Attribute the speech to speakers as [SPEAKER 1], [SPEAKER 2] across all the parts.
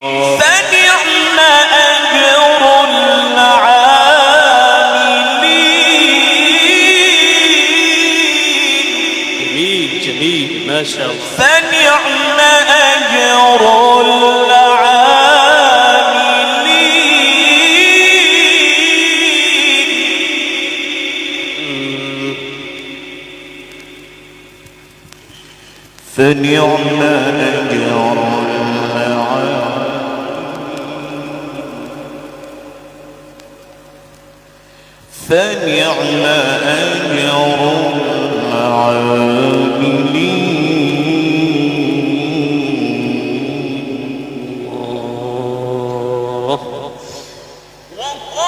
[SPEAKER 1] Oh. Oh!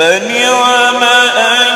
[SPEAKER 2] فنعم أجر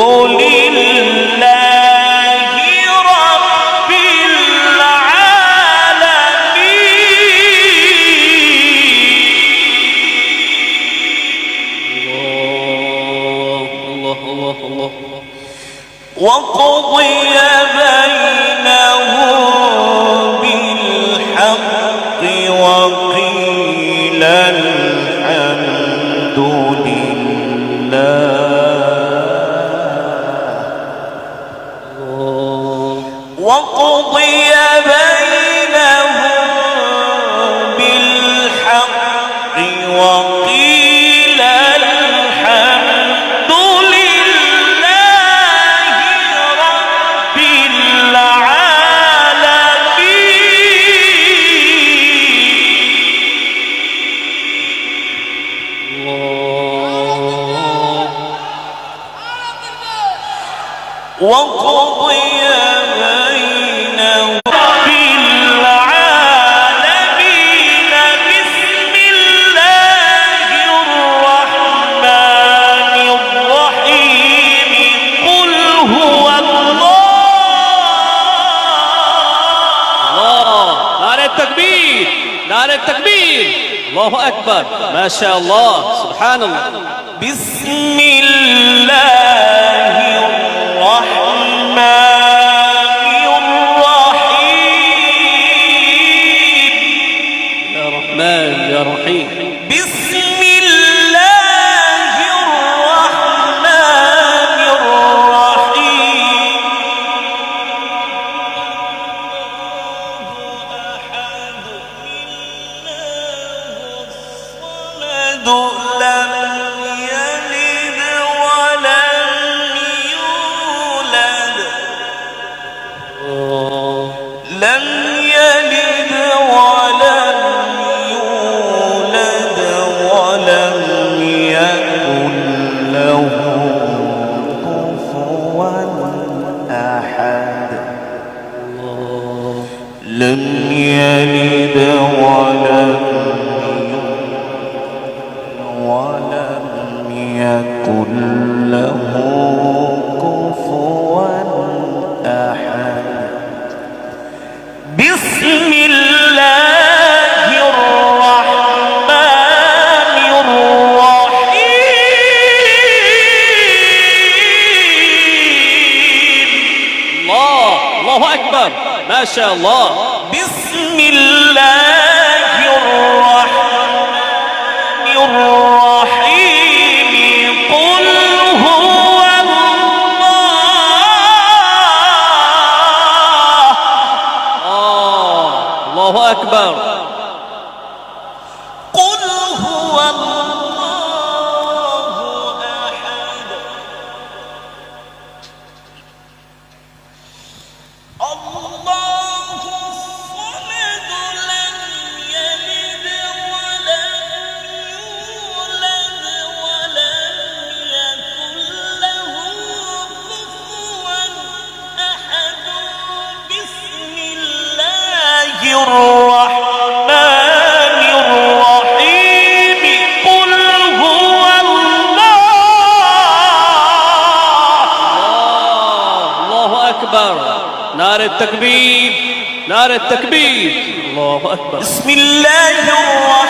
[SPEAKER 2] ¡Oh! আকবার মাশাআল্লাহ সুবহানাল্লাহ। বিসমি lớn আল্লাহ আকবর بسم الله الرحمن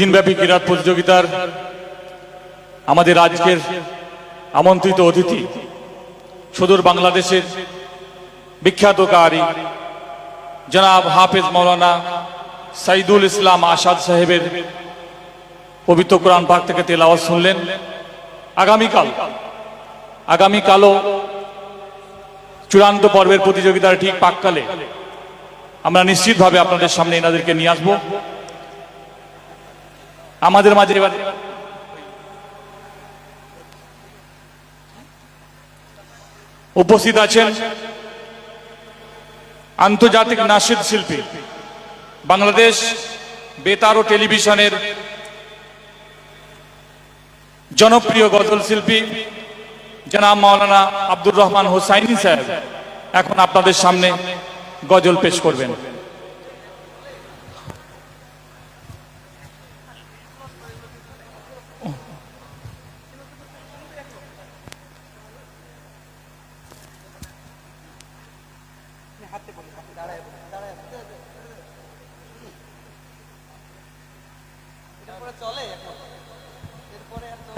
[SPEAKER 3] দুই দিনব্যাপী ক্রীড়া প্রতিযোগিতার আমাদের আজকের আমন্ত্রিত অতিথি সুদূর বাংলাদেশের বিখ্যাত কারি জনাব হাফেজ মৌলানা সাইদুল ইসলাম আসাদ সাহেবের পবিত্র কোরআন পাক থেকে তেলাওয়াত শুনলেন। আগামীকাল, আগামীকালও চূড়ান্ত পর্বের প্রতিযোগিতার ঠিক পাককালে আমরা নিশ্চিতভাবে আপনাদের সামনে এনাদেরকে নিয়ে আসব। আমাদের মাঝে এবার উপস্থিত আছেন আন্তর্জাতিক নাসিদ শিল্পী, বাংলাদেশ বেতার ও টেলিভিশনের জনপ্রিয় গজল শিল্পী জনাব মাওলানা আব্দুর রহমান হোসাইনি সাহেব এখন আপনাদের সামনে গজল পেশ করবেন।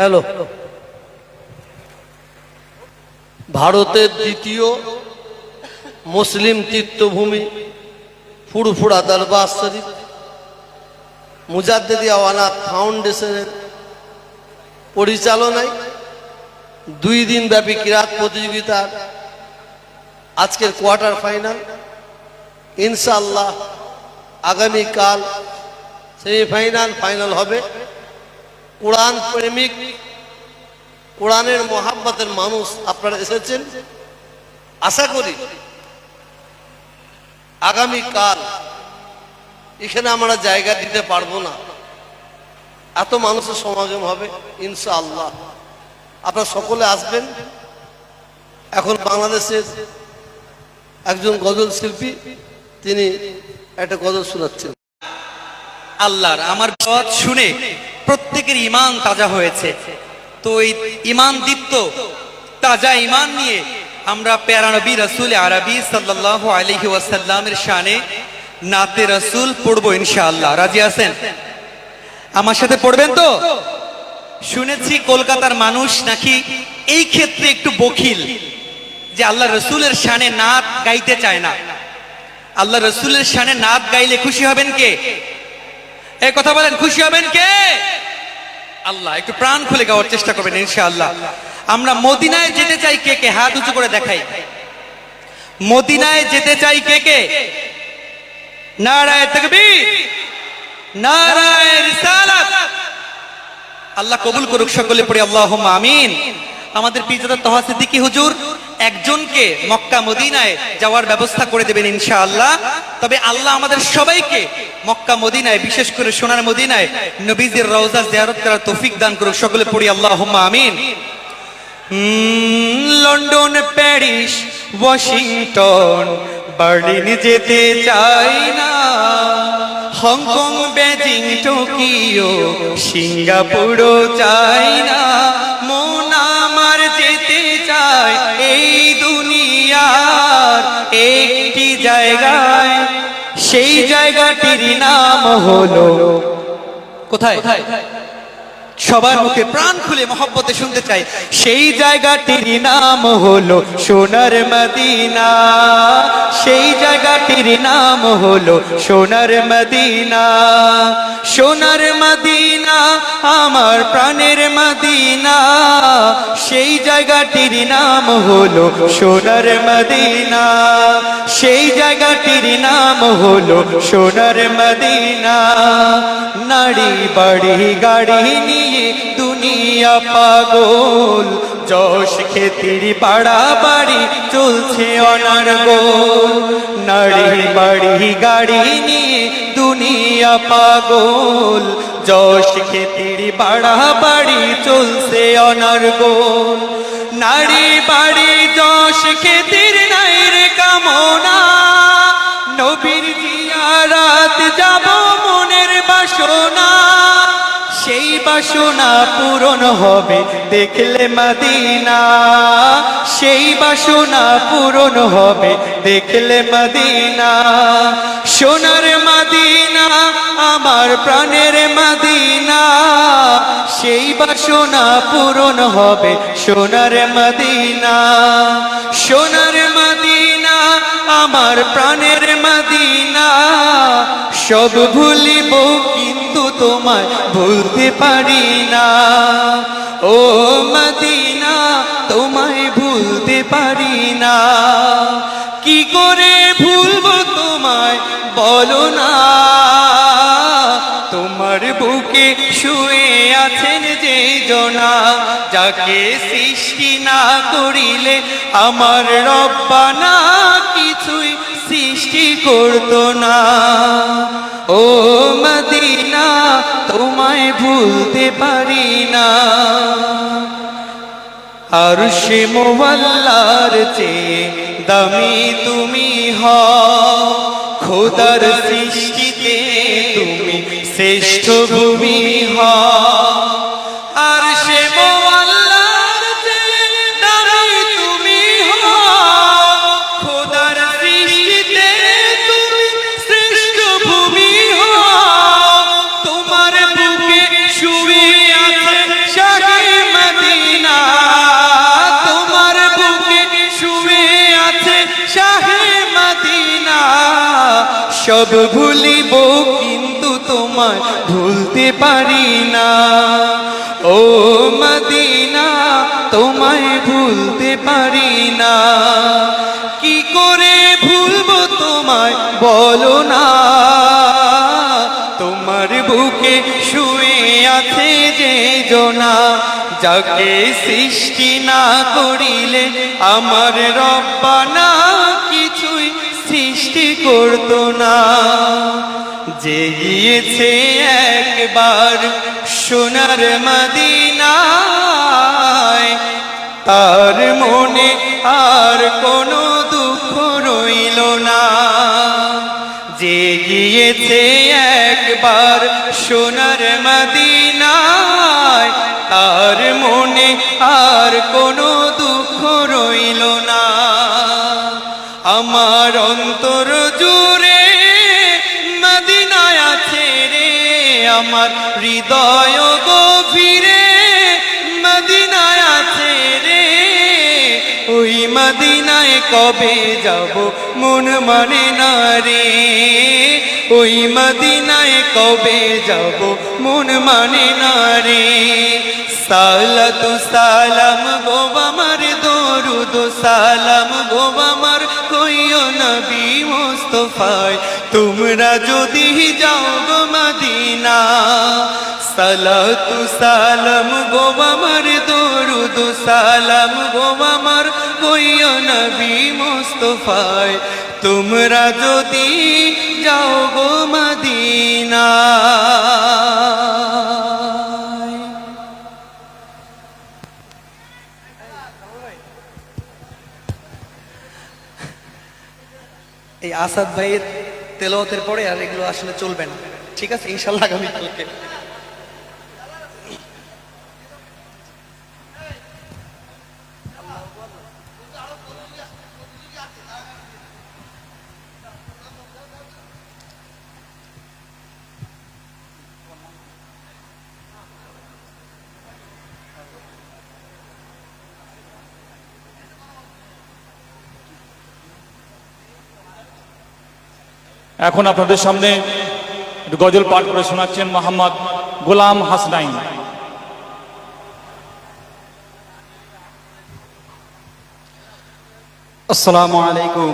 [SPEAKER 4] হ্যালো। ভারতের দ্বিতীয় মুসলিম তীর্থভূমি ফুরফুরা দরবার শরীফ, মুজাদ্দিদি আওয়ানাথ ফাউন্ডেশনের পরিচালনায় দুই দিন ব্যাপী ক্রীড়া প্রতিযোগিতার আজকের কোয়ার্টার ফাইনাল। ইনশাআল্লাহ আগামীকাল সেমিফাইনাল, ফাইনাল হবে। কোরআন প্রেমিক, কোরআনের মোহাব্বতের মানুষ আপনারা এসেছেন? আশা করি আগামী কাল এখানে আমরা জায়গা দিতে পারব না। এত মানুষের সমাগম হবে ইনশা আল্লাহ আপনারা সকলে আসবেন। এখন বাংলাদেশের একজন গজল শিল্পী, তিনি একটা গজল শোনাচ্ছেন।
[SPEAKER 5] আল্লাহর আমার পথ শুনে প্রত্যেকের ইমান তাজা হয়েছে। তো এই ইমান দীপ্ত, তাজা ইমান নিয়ে আমরা প্যারা নবী রসুল আরবি সাল্লাল্লাহু আলাইহি ওয়াসাল্লামের শানে নাতে রসুল পড়ব ইনশাআল্লাহ। রাজি আছেন? আমার সাথে পড়বেন তো? শুনেছি কলকাতার মানুষ নাকি এই ক্ষেত্রে একটু বখিল, যে আল্লাহ রসুলের শানে নাত গাইতে চায় না। আল্লাহ রসুলের শানে নাত গাইলে খুশি হবেন কে? এই কথা বলেন, খুশি হবেন কে? আল্লাহ, একটু প্রাণ খুলে গাওয়ার চেষ্টা করবেন, ইনশাআল্লাহ। আমরা মদিনায় যেতে চাই কে কে? হাত উঁচু করে দেখাই। মদিনায় যেতে চাই কে কে? নারায় তকবীর, নারায় রিসালাত। আল্লাহ কবুল করুক সকলে, পড়ে আল্লাহ আমিন। আমাদের পিজাদা তহা সিদ্দিকী হুজুর একজনকে মক্কা মদিনায় যাওয়ার ব্যবস্থা করে দেবেন ইনশাআল্লাহ। তবে আল্লাহ আমাদের সবাইকে মক্কা মদিনায়, বিশেষ করে সোনার মদিনায় নবীজির রওজা জিয়ারত করার তৌফিক দান করুক। সকলে পড়ি আল্লাহ আমিন। লন্ডন, প্যারিস, ওয়াশিংটন, বার্লিন যেতে চাই না। হংকং, বেজিং, টোকিও, সিঙ্গাপুরও চাই না। জায়গায় সেই জায়গাটির নাম হলো কোথায়? সবার মুখে প্রাণ খুলে মহব্বতে শুনতে চাই। সেই জায়গাটির নাম হলো সোনার মদিনা। সেই জায়গাটির নাম হলো সোনার মদিনা। সোনার মদিনা, আমার প্রাণের মদিনা। সেই জায়গাটির নাম হলো সোনার মদিনা। সেই জায়গাটির নাম হলো সোনার মদিনা। নারী বাড়ি গাড়ি নিয়ে দুনিয়া পাগল, যশ খেতির পাড়া বাড়ি চলছে অনার গোল নারী বাড়ি গাড়ি নিয়ে দুনিয়া পাগল, যশ খেতির পাড়া বাড়ি চলছে অনার গোল নারী বাড়ি যশ খেতির নাই রে কামনা, নবীর জিয়ারাত যাব মনের বাসনা। সেই বাসনা পূরণ হবে, দেখলে মদিনা। সেই বাসনা পূরণ হবে, দেখলে মদিনা। সোনার মদিনা, আমার প্রাণের মদিনা। সেই বাসনা পূরণ হবে, সোনার মদিনা। সোনার মদিনা, আমার প্রাণের মদিনা। সব ভুলিব কিন্তু তোমায় ভুলতে পারি না। ও মদিনা, তোমায় ভুলতে পারি না। কি করে ভুলবো তোমায় বলো না। তোমার বুকে শুয়ে আছেন যে জনা, যাকে সৃষ্টি না করিলে আমার রব্বানা কিছুই সৃষ্টি করতো না। ও তোমায় ভুলতে পারি না। আর সে মোবাল্লার চেয়ে দামি তুমি হ খোদার সৃষ্টিতে তুমি শ্রেষ্ঠ ভূমি হ সব ভুলিব, কিন্তু তোমায় ভুলতে পারি না। ও মদিনা, তোমায় ভুলতে পারি না। কি করে ভুলবো তোমায়, বলো না। তোমার বুকে শুয়ে আছে যে জনা, যাকে সৃষ্টি না করিলে আমার রব্বানা সৃষ্টি করতো না। যে গিয়েছে একবার সোনার মদিনায়। তার মনে আর কোনো দুঃখ রইল না। যে গিয়েছে একবার সোনার মদিনায়। তার মনে আর কোনো আমার অন্তর জুড়ে মদিনায় আছে রে আমার হৃদয় গভীরে মদিনায় আছে রে। ওই মদিনায় কবে যাব মন মানে না রে। ওই মদিনায় কবে যাব মন মানে না রে। সালাতু সালাম গো আমার দরুদ, সালাম গো আমার কইও নবী মুস্তফায়, তোমরা যদি যাও গো মদিনা, সালাতু সালাম গো আমার, দরুদ সালাম গো আমার কইও নবী মুস্তফায়, তোমরা যদি যাও গো মদিনা। আসাদ ভাইয়ের তেলাওয়াতের পরে আর এগুলো আসলে চলবে না। ঠিক আছে? ইনশাল্লাহ আগামী
[SPEAKER 3] এখন আপনাদের সামনে একটু গজল পাঠ করে শোনাচ্ছেন মোহাম্মদ গোলাম হাসনাইন।
[SPEAKER 6] আসসালামু আলাইকুম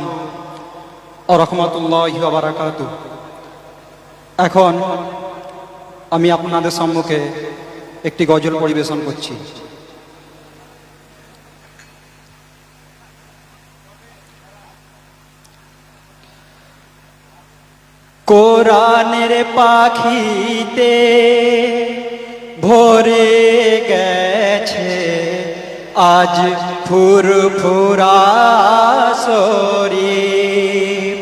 [SPEAKER 6] রহমতুল্লাহ বারাকাতু এখন আমি আপনাদের সম্মুখে একটি গজল পরিবেশন করছি। কোরআনের পাখিতে ভরে গেছে আজ ফুরফুরা শরীর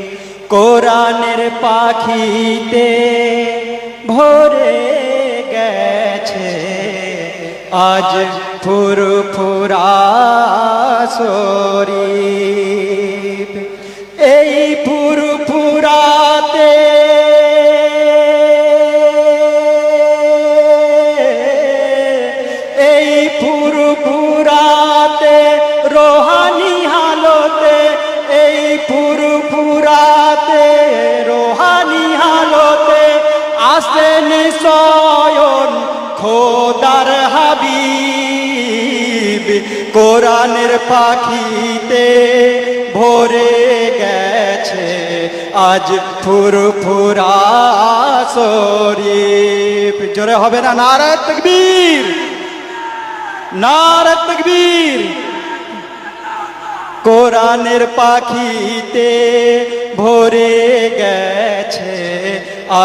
[SPEAKER 6] কোরআনের পাখিতে ভরে গেছে আজ ফুরফুরা শরীর কোরআনের পাখিতে ভরে গেছে আজ ফুরফুরা শরীফ। জোরে হবে না নারায় তকবীর নারায় তকবীর। কোরআনের পাখিতে ভরে গেছে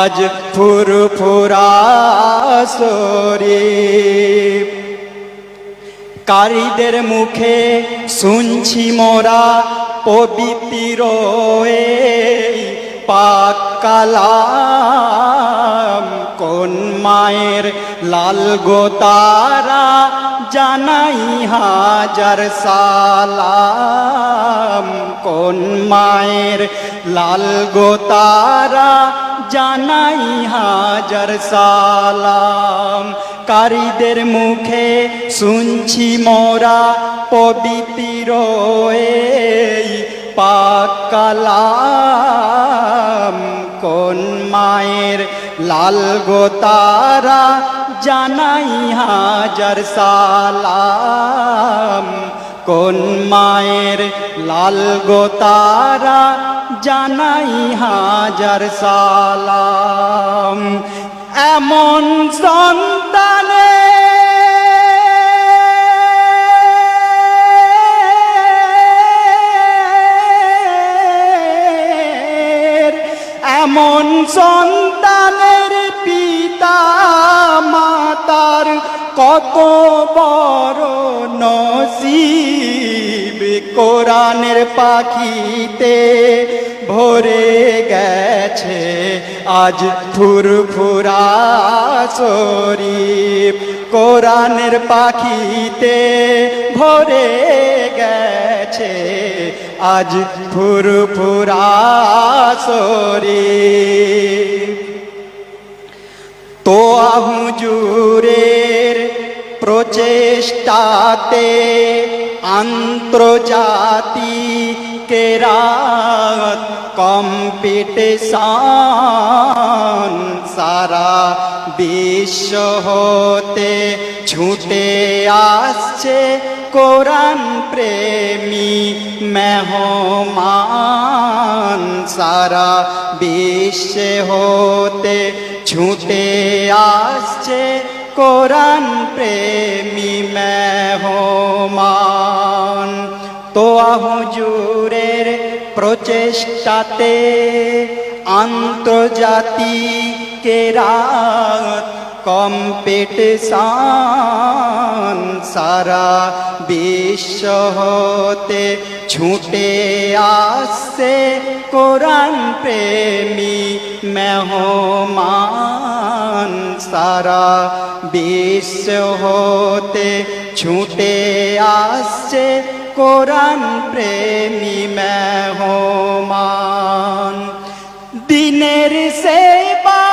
[SPEAKER 6] আজ ফুরফুরা শরীফ। কারীদের মুখে শুনছি মোরা পবিত্র পাক কোন মায়ের লাল গো তারা জানাই হাজার সালাম। কোন মায়ের লাল গো তারা জানাই হাজার সালাম। কারীদের মুখে শুনছি মোরা পবিত্র এই পাক কোন মায়ের লাল গো তারা? জানাই হাজার সালাম। কোন মায়ের লাল গো তারা? জানাই হাজার সালাম। এমন সন্তানে এমন সন্তানের পিতা মাতার কত বড় নসিব। কোরআনের পাখিতে ভরে গেছে আজ ফুরফুরা শরীফ। কোরআনের পাখিতে ভরে গেছে আজ ফুরফুরা সরি তো হুজুরের প্রচেষ্টাতে আন্তর্জাতিক রাত কম্পিটিশন সারা বিশ্ব হতে ছুটে আসছে কোরআন প্রেমী মেহমান। সারা বিশ্বে হতে ছুটে আসছে কোরআন প্রেমী মেহমান। প্রচেষ্টাতে আন্তর্জাতিক রাত কম্পিটিশন সারা বিশ্ব হতে ছুটে আসছে কোরআন প্রেমী মেহমান। সারা বিশ্ব হতে ছুটে আসছে কোরআন প্রেমী মেহমান দিনের সেবা।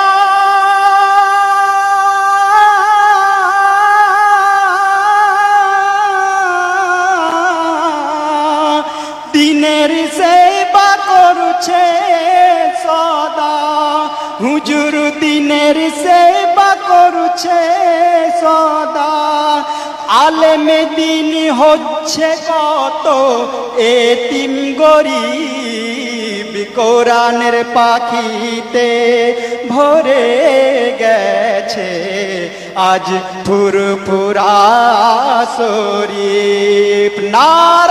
[SPEAKER 6] দিনের সেবা করছে সদা হুজুর দিনের সেবা করছে দিন হচ্ছে কত? এ এতিম গরিব কোরআনের পাখিতে ভরে গেছে। আজ ফুরফুরা শরীফ নার